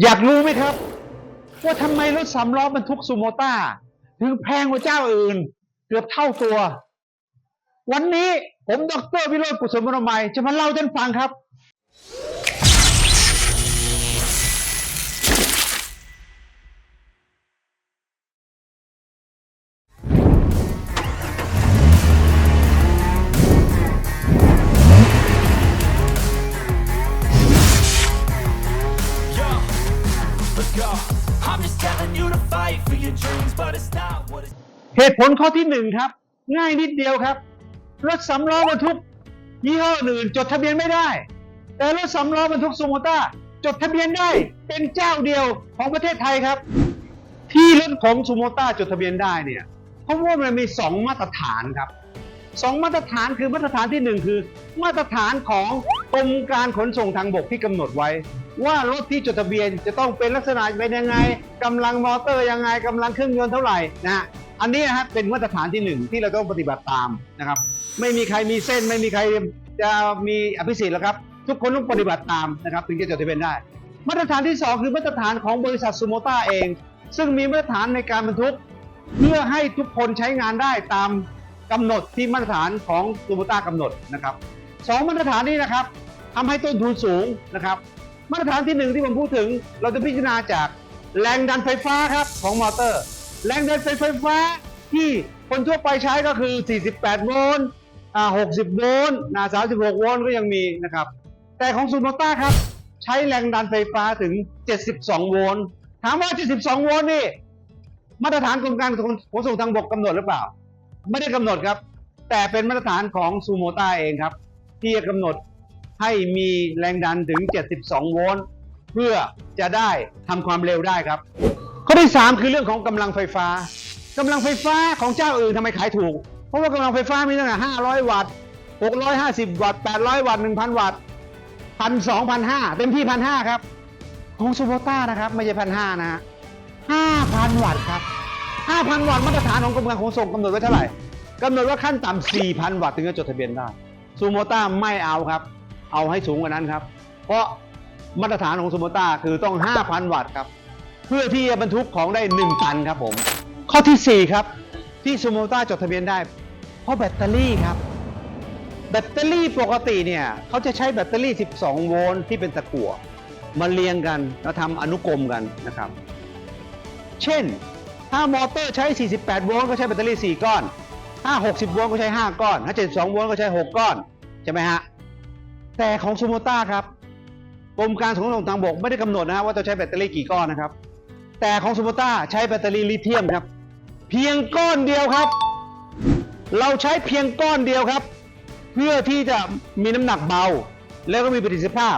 อยากรู้ไหมครับ ว่าทำไมรถสามล้อบรรทุกซูโมต้า ถึงแพงกว่าเจ้าอื่น เกือบเท่าตัว วันนี้ผมดรวิโรจน์กุศลมรมัยจะมาเล่าให้ท่านฟังครับ go. I'm just telling you to fight for your dreams, but it's not what it's. เหตุผลข้อที่หนึ่งครับ ง่ายนิดเดียวครับ รถสำล้อบรรทุกยี่ห้ออื่น จดทะเบียนไม่ได้ แต่รถสำล้อบรรทุกซูโมต้าจดทะเบียนได้เป็นเจ้าเดียวของประเทศไทยครับ ที่รถของซูโมต้าจดทะเบียนได้เนี่ยเพราะว่ามันมีสองมาตรฐานครับ สองมาตรฐานคือมาตรฐานที่หนึ่งคือ มาตรฐานของกรมการขนส่งทางบกที่กำหนดไว้ ว่ารถที่จดทะเบียนจะต้องเป็นลักษณะเป็นยังไงกำลังมอเตอร์ยังไงกำลังเครื่องยนต์เท่าไหร่นะฮะอันนี้นะฮะเป็นมาตรฐานที่หนึ่งที่เราต้องปฏิบัติตามนะครับ ไม่มีใครมีเส้นไม่มีใครจะมีอภิสิทธิ์แล้วครับ ทุกคนต้องปฏิบัติตามนะครับถึงจะจดทะเบียนได้ มาตรฐานที่สองคือมาตรฐานของบริษัทซูโมต้าเอง ซึ่งมีมาตรฐานในการบรรทุก เพื่อให้ทุกคนใช้งานได้ตาม กำหนดที่มาตรฐานของซูโมต้ากำหนดนะครับสองมาตรฐานนี้นะครับทำให้ต้นทุนสูงนะครับ มาตรฐานที่หนึ่งที่ผมพูดถึง เราจะพิจารณาจากแรงดันไฟฟ้าครับของมอเตอร์ แรงดันไฟฟ้าที่คนทั่วไปใช้ก็คือ 48 โวลต์อ่า60 โวลต์นะ36 โวลต์ก็ยังมีนะครับ แต่ของซูโมต้าครับใช้แรงดันไฟฟ้าถึง 72 โวลต์ ถามว่า 72 โวลต์นี่ มาตรฐานกรมการขนส่งทางบกกำหนดหรือเปล่า ไม่ได้กำหนดครับ แต่เป็นมาตรฐานของซูโมต้าเองครับ ที่จะกำหนดให้มีแรงดันถึง 72 โวลต์เพื่อจะได้ทำความเร็วได้ครับ ข้อที่ 3 คือเรื่องของกำลังไฟฟ้ากำลังไฟฟ้าของเจ้าอื่นทำไมขายถูก เพราะว่ากำลังไฟฟ้ามีตั้งแต่ 500 วัตต์ 650 วัตต์ 800 วัตต์ 1,000 วัตต์พันสองพันห้าเต็มที่พันห้าครับ ของซูโมต้านะครับ ไม่ใช่พันห้านะฮะห้าพันวัตต์ครับ 5,000 วัตต์มาตรฐานของกรมการขนส่งกำหนดไว้เท่าไหร่กำหนดว่าขั้นต่ำ4,000 วัตต์ถึงจะจดทะเบียนได้ซูโมต้าไม่เอาครับ เอาให้สูงกว่านั้นครับ เพราะมาตรฐานของซูโมต้าคือต้อง 5,000 วัตต์ครับ เพื่อที่จะบรรทุกของได้ 1 ตันครับผม ข้อทีสี่4 ครับ ที่ซูโมต้าจดทะเบียนได้ เพราะแบตเตอรี่ครับ แบตเตอรี่ปกติเนี่ยเขาจะใช้แบตเตอรี่ 12 โวลต์ที่เป็นตะกั่วมาเรียงกันแล้วทำอนุกรมกันนะครับ เช่น ถ้ามอเตอร์ใช้ 48 โวลต์ก็ใช้แบตเตอรี่ 4 ก้อน ถ้า 60 โวลต์ก็ใช้ 5 ก้อน ถ้า 72 โวลต์ก็ใช้ 6 ก้อน ใช่ไหมฮะ แต่ของซูโมต้าครับกรมการขนส่งทางบกไม่ได้กำหนดนะว่าจะใช้แบตเตอรี่กี่ก้อนนะครับ แต่ของซูโมต้าใช้แบตเตอรี่ลิเธียมครับ เพียงก้อนเดียวครับ เราใช้เพียงก้อนเดียวครับ เพื่อที่จะมีน้ำหนักเบา แล้วก็มีประสิทธิภาพ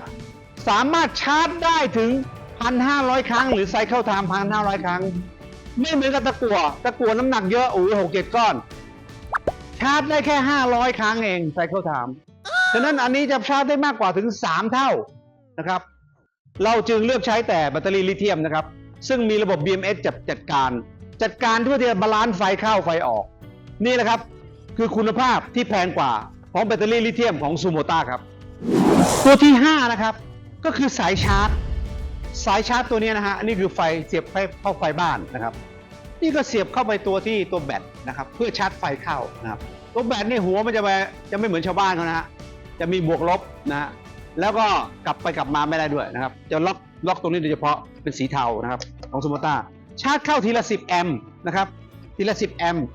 สามารถชาร์จได้ถึง 1,500 ครั้ง หรือไซเคิลไทม์1,500 ครั้ง ไม่เหมือนกับตะกั่วตะกั่วน้ำหนักเยอะโอ้ยหกเจ็ดก้อน ชาร์จได้แค่500ครั้งเองไซเคิลไทม์ฉะนั้นอันนี้จะชาร์จได้มากกว่าถึง3เท่านะครับ เราจึงเลือกใช้แต่แบตเตอรี่ลิเธียมนะครับ ซึ่งมีระบบ BMS จัดจัดการ จัดการเพื่อที่จะบาลานซ์ไฟเข้าไฟออก นี่แหละครับ คือคุณภาพที่แพงกว่าของแบตเตอรี่ลิเธียมของซูโมต้าครับ ตัวที่ 5 นะครับ ก็คือสายชาร์จ สายชาร์จตัวนี้นะฮะอันนี้คือไฟเสียบไฟเข้าไฟบ้านนะครับ นี่ก็เสียบเข้าไปตัวที่ตัวแบตนะครับ เพื่อชาร์จไฟเข้านะครับ ตัวแบตนี่หัวมันจะไปจะไม่เหมือนชาวบ้านเขานะฮะจะมีบวกลบนะฮะแล้วก็กลับไปกลับมาไม่ได้ด้วยนะครับ จะล็อกล็อกตรงนี้โดยเฉพาะเป็นสีเทานะครับ ของสมมต้าชาร์จเข้าทีละ 10 แอมป์นะครับ ทีละ 10 แอมป์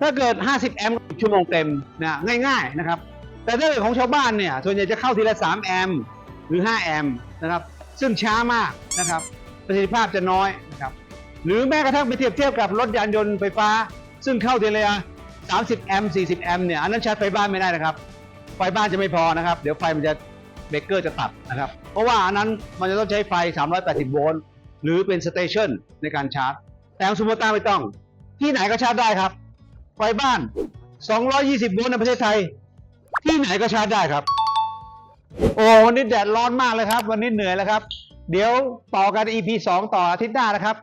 ถ้าเกิด 50 แอมป์ชั่วโมงเต็มนะง่ายๆนะครับ แต่ถ้าเกิดของชาวบ้านเนี่ยส่วนใหญ่จะเข้าทีละ 3 แอมป์หรือ 5 แอมป์นะครับ ซึ่งช้ามากนะครับ ประสิทธิภาพจะน้อยนะครับ หรือแม้กระทั่งไปเทียบเทียบกับรถยานยนต์ไฟฟ้า ซึ่งเข้าเทีละ30 แอมป์ 40 แอมป์เนี่ย อันนั้นชาร์จไฟบ้านไม่ได้นะครับ ไฟบ้านจะไม่พอนะครับ เดี๋ยวไฟมันจะเบรกเกอร์จะตัดนะครับ เพราะว่าอันนั้นมันจะต้องใช้ไฟ 380 โวลต์ หรือเป็นสเตชันในการชาร์จ แต่ของซูโมต้าไม่ต้อง ที่ไหนก็ชาร์จได้ครับ ไฟบ้าน 220 โวลต์ในประเทศไทย ที่ไหนก็ชาร์จได้ครับ โอ้วันนี้แดดร้อนมากเลยครับ วันนี้เหนื่อยแล้วครับ เดี๋ยวต่อกัน EP 2 ต่ออาทิตย์หน้านะครับ